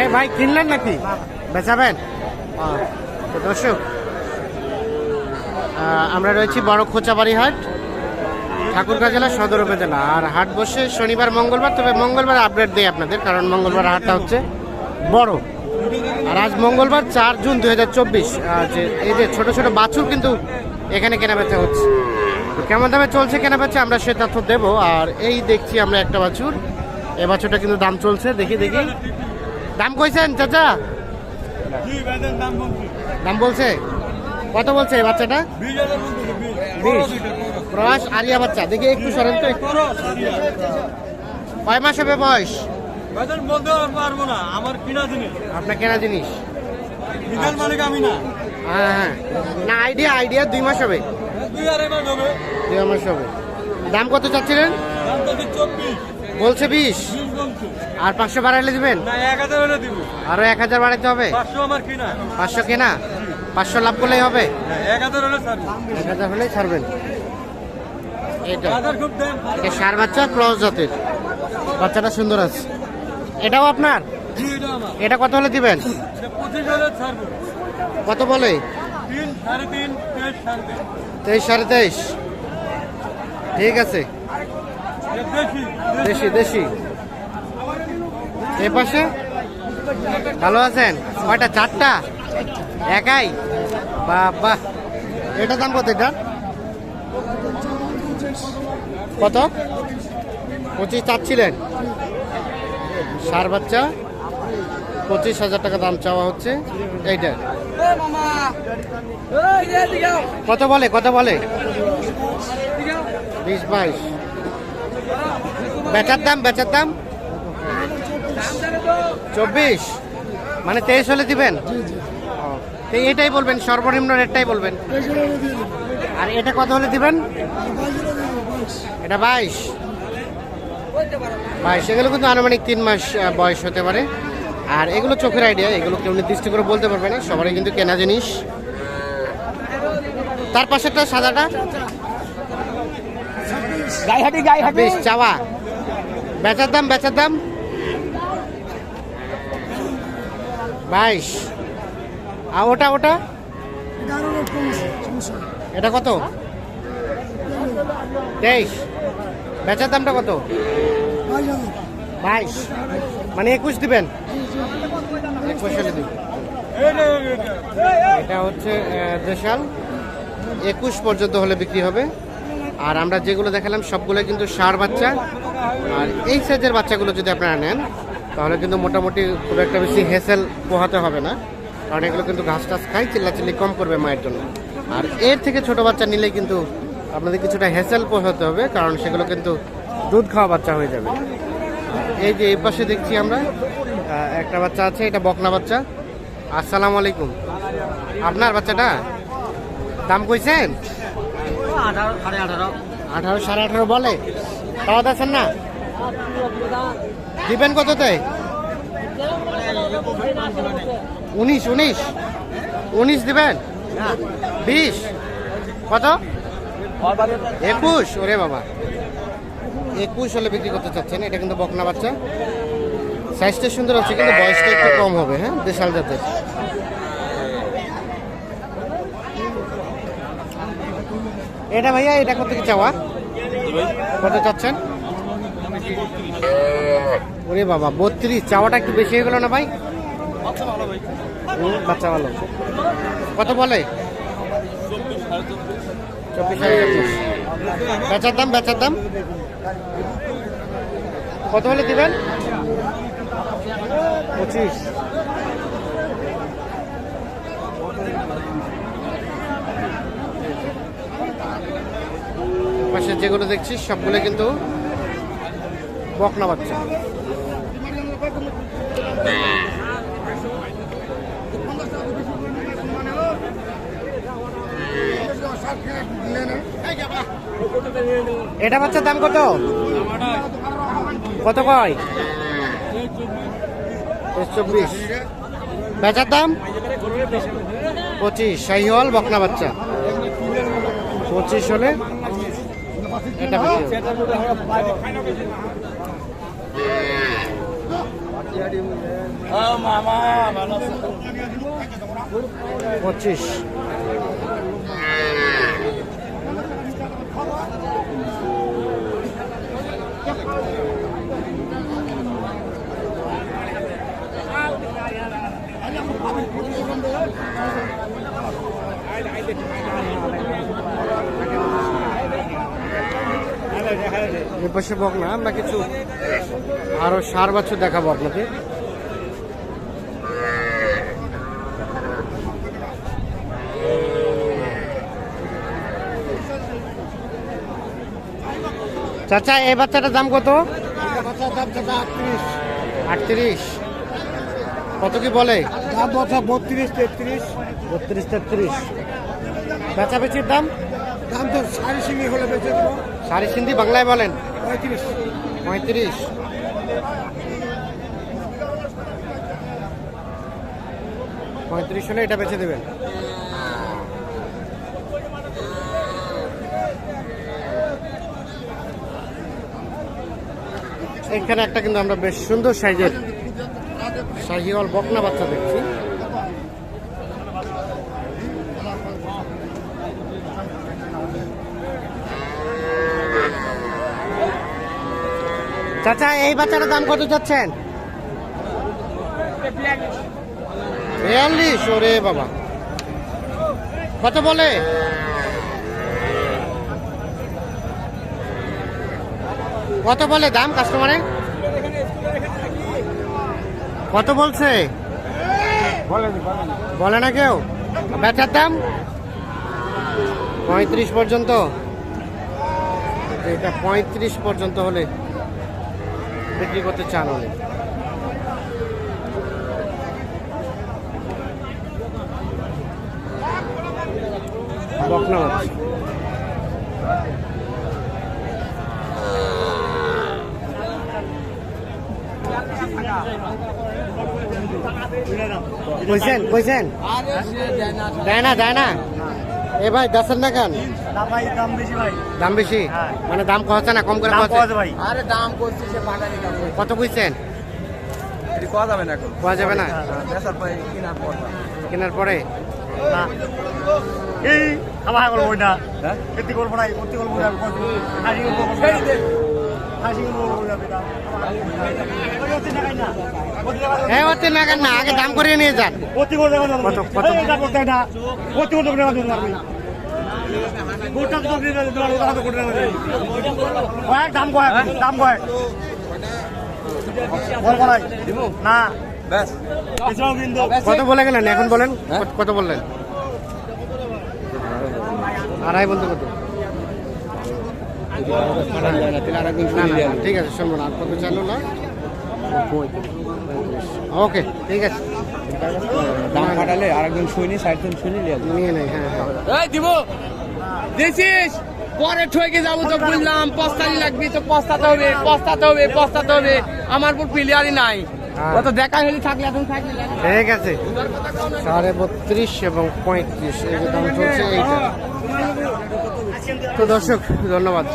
এ ভাই, কিনলেন নাকি? বেচাবেন? দর্শক আমরা রয়েছি বড় খোঁচাবাড়ি হাট, ঠাকুরগাঁ জেলা সদর উপজেলা। আর হাট বসে শনিবার, মঙ্গলবার, তবে মঙ্গলবার আপডেট দিই আপনাদের, কারণ মঙ্গলবার হাটটা হচ্ছে বড়। আর আজ মঙ্গলবার চার জুন দুই হাজার চব্বিশ এই যে ছোট ছোট বাছুর কিন্তু এখানে কেনা বেচা হচ্ছে কেমন দামে চলছে কেনা বেচা আমরা সে তথ্য দেবো। আর এই দেখছি আমরা একটা বাছুর, এ বাছুরটা কিন্তু দাম চলছে, দেখি দেখি। দাম কইছেন চাচা? দাম বলছে। কত বলছে এই বাচ্চাটা? বিশ প্রয়াস আরিয়া বাচ্চা। দেখি একটু সরেন তো। কয় মাস হবে বয়স? বলতে পারব না। আমার কিনা জিনিস। আপনার কেনা জিনিস? মালিক আমি না। হ্যাঁ হ্যাঁ। না আইডিয়া আইডিয়া দুই মাস হবে। দুই মাস হবে। দাম কত চাচ্ছিলেন? বলছে বিশ আর পাঁচশো বাড়াইলে দিবেন? আরও এক হাজার বাড়াইতে হবে? পাঁচশো কিনা। পাঁচশো লাভ করলেই হবে? এক হাজার হলেই ছাড়বেন। এটা সার বাচ্চা ক্রস জাতের। বাচ্চাটা সুন্দর আছে। এটাও আপনার? এটা কত হলে দিবেন? কত বলে? তেইশ সাড়ে তেইশ। ঠিক আছে। দেশি দেশি। এ পাশে? ভালো আছেন? কয়টা? চারটা? একাই? বাবা। এটা দাম কত এটা? কত? পঁচিশ চাচ্ছিলেন। সার বাচ্চা পঁচিশ হাজার টাকা দাম চাওয়া হচ্ছে। এইটা। কত বলে? কত বলে? বিশ বাইশ। বেচার দাম বেচার দাম? চব্বিশ। মানে তেইশ হলে দিবেন? তো এটাই বলবেন সর্বনিম্ন রেটটাই বলবেন। আর এটা কত হলে দিবেন? এটা বাইশ। বাইশ। এগুলো কিন্তু আনুমানিক তিন মাস বয়স হতে পারে। আর এগুলো চোখের আইডিয়া এগুলো কেউ নির্দিষ্ট করে বলতে পারবে না সবারই কিন্তু কেনা জিনিস। তার পাশেরটা সাদাটা? গাইহাটি চাওয়া। বেচার দাম বেচার দাম? বাইশ। আর ওটা ওটা? এটা কত? তেইশ। বেচার দামটা কত? বাইশ। মানে একুশ দিবেন? দিবেন। এটা হচ্ছে দেশাল। একুশ পর্যন্ত হলে বিক্রি হবে। আর আমরা যেগুলো দেখালাম সবগুলো কিন্তু সার বাচ্চা। আর এই সাইজের বাচ্চাগুলো যদি আপনারা নেন তাহলে কিন্তু মোটামুটি খুব একটা বেশি হেসেল পোহাতে হবে না। কারণ এগুলো কিন্তু ঘাস টাস খাই চিল্লাচিল্লি কম করবে মায়ের জন্য। আর এর থেকে ছোট বাচ্চা নিলে কিন্তু আপনাদের কিছুটা হেসেল পোহাতে হবে কারণ সেগুলো কিন্তু দুধ খাওয়া বাচ্চা হয়ে যাবে। এই যে এই পাশে দেখছি আমরা একটা বাচ্চা আছে এটা বকনা বাচ্চা। আসসালামু আলাইকুম। আপনার বাচ্চাটা? দাম কইছেন? আঠারো সাড়ে আঠারো। আঠারো সাড়ে আঠারো বলে। খাওয়া দাচ্ছেন না? দিবেন কততে উনিশ উনিশ। উনিশ দিবেন? বিশ। কত? একুশ। ওরে বাবা। একুশ হলে বিক্রি করতে চাচ্ছেন, এটা কিন্তু বকনা বাচ্চা। সাইজটা সুন্দর হচ্ছে, কিন্তু বয়সটা একটু কম হবে হ্যাঁ? দেশাল জাতের। এটা ভাইয়া, এটা কত কি চাওয়া? কত চাচ্ছেন? ওরে বাবা বত্রিশ। চাওয়াটা একটু বেশি হয়ে গেল না ভাই? বাচ্চা ভালো কত বলে? বেচার দাম বেচার দাম? কত হলে দিবেন? পঁচিশ। পাশে যেগুলো দেখছি সবগুলো কিন্তু বকনা বাচ্চা। এটা বাচ্চার দাম কত? কত কয়? চব্বিশ। বেচার দাম? পঁচিশ। শাহিওয়াল বকনা বাচ্চা। পঁচিশ হলে? এটা বিক্রি হবে। মামা ভালো আছে পঁচিশ। এর পাশে বক না আমরা কিছু আরও সার বাছুর দেখাবো আপনাকে চাচা এই বাচ্চাটার দাম কত? আটত্রিশ। কত কি বলে? বত্রিশ তেত্রিশ। বত্রিশ তেত্রিশ। বেচাবেচির দাম? দাম তো সাড়ে সিঙ্গি হলে বেঁচে দেবো। সারি সিন্ধি বাংলায় বলেন। পঁয়ত্রিশ। পঁয়ত্রিশ। পঁয়ত্রিশ হলে এটা বেচে দেবেন। এখানে একটা কিন্তু আমরা বেশ সুন্দর সাইজের শাহিওয়াল বকনা বাচ্চা দেখছি। চাচা, এই বাচ্চাটার দাম কত যাচ্ছেন বিয়াল্লিশ, ওরে বাবা। কত বলে? কত বলে দাম কাস্টমারে কত বলছে? বলে না কেউ? বেচার দাম? পঁয়ত্রিশ পর্যন্ত। এটা পঁয়ত্রিশ পর্যন্ত হলে বিক্রি করতে চান অনেক বকনা মাছ দেয় না দেয় না। এ ভাই দাসের না কেন? দাম বেশি ভাই। দাম বেশি? হ্যাঁ। মানে দাম কমাচ্ছে না কম করে কমাচ্ছে ভাই? আরে দাম করছে সে পাটারি কত বুঝছেন? এটি যাবে না এখন? যাবে না? বেসার পরে কিনার পর। কেনার পরে? না। এই আমার করব না। হ্যাঁ? খেতে করব না করতে করব না হাসি হ্যাঁ হচ্ছে না কেন না আগে দাম করিয়ে নিয়ে যান। কত কত দাম কয়েক দাম কয়েক। না। কত বলে গেলেন? এখন বলেন? কত- বললেন? আড়াই বলতে কত? ঠিক আছে শুনব না আর কত চালু না ওকে ঠিক আছে। দাম ফাটালে আরেকজন শুনি ষাটজন শুনি নিয়ে নেই হ্যাঁ হ্যাঁ। এই দিব। দিছিস পরে ঠকে যাব তো বুঝলাম পস্তানি লাগবে তো পস্তাতে হবে পস্তাতে হবে পস্তাতে হবে। আমার উপর প্লেয়ারই নাই। হ্যাঁ। ও তো দেখা হলে থাকলে এখন থাকলে ঠিক আছে। সাড়ে বত্রিশ এবং পঁয়ত্রিশ এই যে দাম চলছে এইটা। তো দর্শক ধন্যবাদ।